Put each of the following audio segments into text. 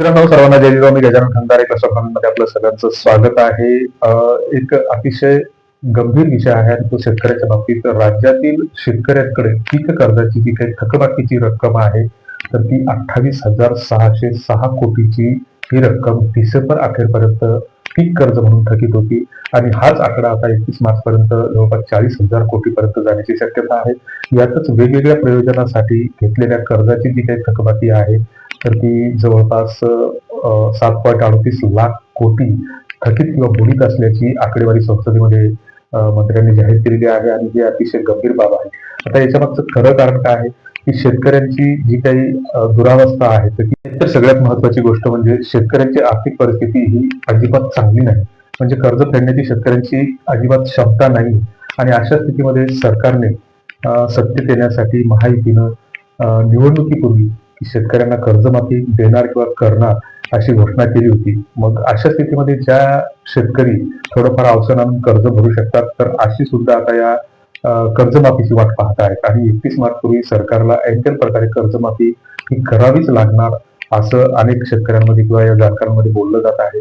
मित्रांनो सर्वांना जय जिजाऊ मी गजानन खंदारे मध्ये आपलं सगळ्यांचं स्वागत आहे. एक अतिशय गंभीर विषय आहे आणि तो शेतकऱ्याच्या बाबतीत. राज्यातील शेतकऱ्यांकडे पीक कर्जाची जी काही थकबाकीची रक्कम आहे तर ती अठ्ठावीस हजार सहाशे सहा कोटीची ही रक्कम डिसेंबर अखेरपर्यंत पीक कर्ज म्हणून थकीत होती. आणि हाच आकडा आता एकतीस मार्च पर्यंत जवळपास चाळीस हजार कोटीपर्यंत जाण्याची शक्यता आहे. यातच वेगवेगळ्या प्रयोजनासाठी घेतलेल्या कर्जाची जी काही थकबाकी आहे तर ती जवळपास सात पॉईंट अडतीस लाख कोटी थकीत किंवा बुडीत असल्याची आकडेवारी संसदेमध्ये मंत्र्यांनी जाहीर केलेली आहे आणि ही अतिशय गंभीर बाब आहे. आता याच्या मागचं खरं कारण काय आहे? की शेतकऱ्यांची जी काही दुरावस्था आहे तर ती तर सगळ्यात महत्वाची गोष्ट म्हणजे शेतकऱ्यांची आर्थिक परिस्थिती ही अजिबात चांगली नाही. म्हणजे कर्ज फेडण्याची शेतकऱ्यांची अजिबात क्षमता नाही. आणि अशा स्थितीमध्ये सरकारने सत्य सत्तेत येण्यासाठी महायुतीनं निवडणुकीपूर्वी की शेतकऱ्यांना कर्जमाफी देणार किंवा करणार अशी घोषणा केली होती. मग अशा स्थितीमध्ये ज्या शेतकरी थोडंफार अवसर आणून कर्ज भरू शकतात तर अशी सुद्धा आता या कर्जमाफीची वाट पाहत आहेत आणि एकतीस मार्च पूर्वी सरकारला ऐकल प्रकारे कर्जमाफी ही करावीच लागणार असं अनेक शेतकऱ्यांमध्ये किंवा या जाणकारांमध्ये बोललं जात आहे.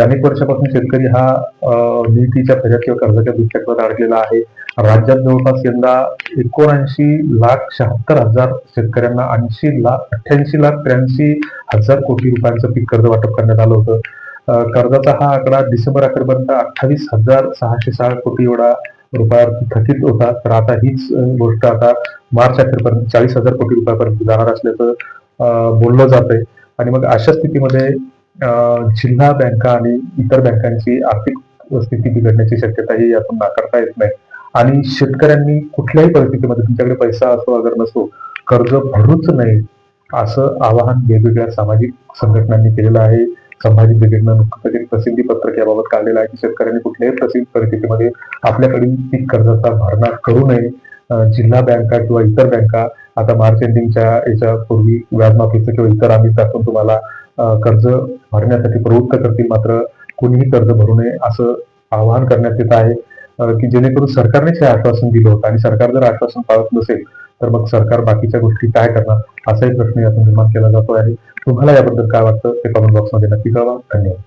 अनेक वर्षापासून शेतकरी हा अं, नीतीच्या फेऱ्यात किंवा कर्जाच्या दुष्चक्रात अडकलेला आहे. राज्यात जवळपास यंदा एकोणऐंशी लाख शहात्तर हजार शेतकऱ्यांना ऐंशी लाख अठ्ठ्याऐंशी लाख त्र्याऐंशी हजार कोटी रुपयांचं पीक कर्ज वाटप करण्यात आलं होतं. कर्जाचा हा आकडा डिसेंबर अखेरपर्यंत अठ्ठावीस हजार सहाशे सहा कोटी एवढा रुपयावरती थकीत होता तर आता हीच गोष्ट आता मार्च अखेरपर्यंत चाळीस हजार कोटी रुपयापर्यंत जाणार असल्याचं बोललं जात आहे आणि मग अशा स्थितीमध्ये जिल्हा बँका आणि इतर बँकांची आर्थिक स्थिती बिघडण्याची शक्यताही यातून नाकारता येत नाही. आणि शेतकऱ्यांनी कुठल्याही परिस्थितीमध्ये तुमच्याकडे पैसा असो अगर नसो कर्ज भरूच नये असं आवाहन वेगवेगळ्या सामाजिक संघटनांनी केलेलं आहे. संभाजी ब्रिगेडनं नुकतंच एक प्रसिद्धी पत्रक याबाबत काढलेलं आहे की शेतकऱ्यांनी कुठल्याही प्रसिद्ध परिस्थितीमध्ये आपल्याकडील पीक कर्जाचा भरणा करू नये. जिल्हा बँका किंवा इतर बँका आता मार्च एंडिंगच्या याच्या पूर्वी व्याजमाफीचं किंवा इतर आम्ही त्यातून तुम्हाला कर्ज भरण्यासाठी प्रवृत्त करतील मात्र कुणीही कर्ज भरू नये असं आवाहन करण्यात येत आहे की जेणेकरून सरकारनेच हे आश्वासन दिलं होतं. आणि सरकार जर आश्वासन पाळत नसेल तर मग सरकार बाकीच्या गोष्टी काय करणार? असाही प्रश्न यातून निर्माण केला जातो आहे तुम्हाला याबद्दल काय वाटतं ते कमेंट बॉक्समध्ये नक्की कळवा. धन्यवाद.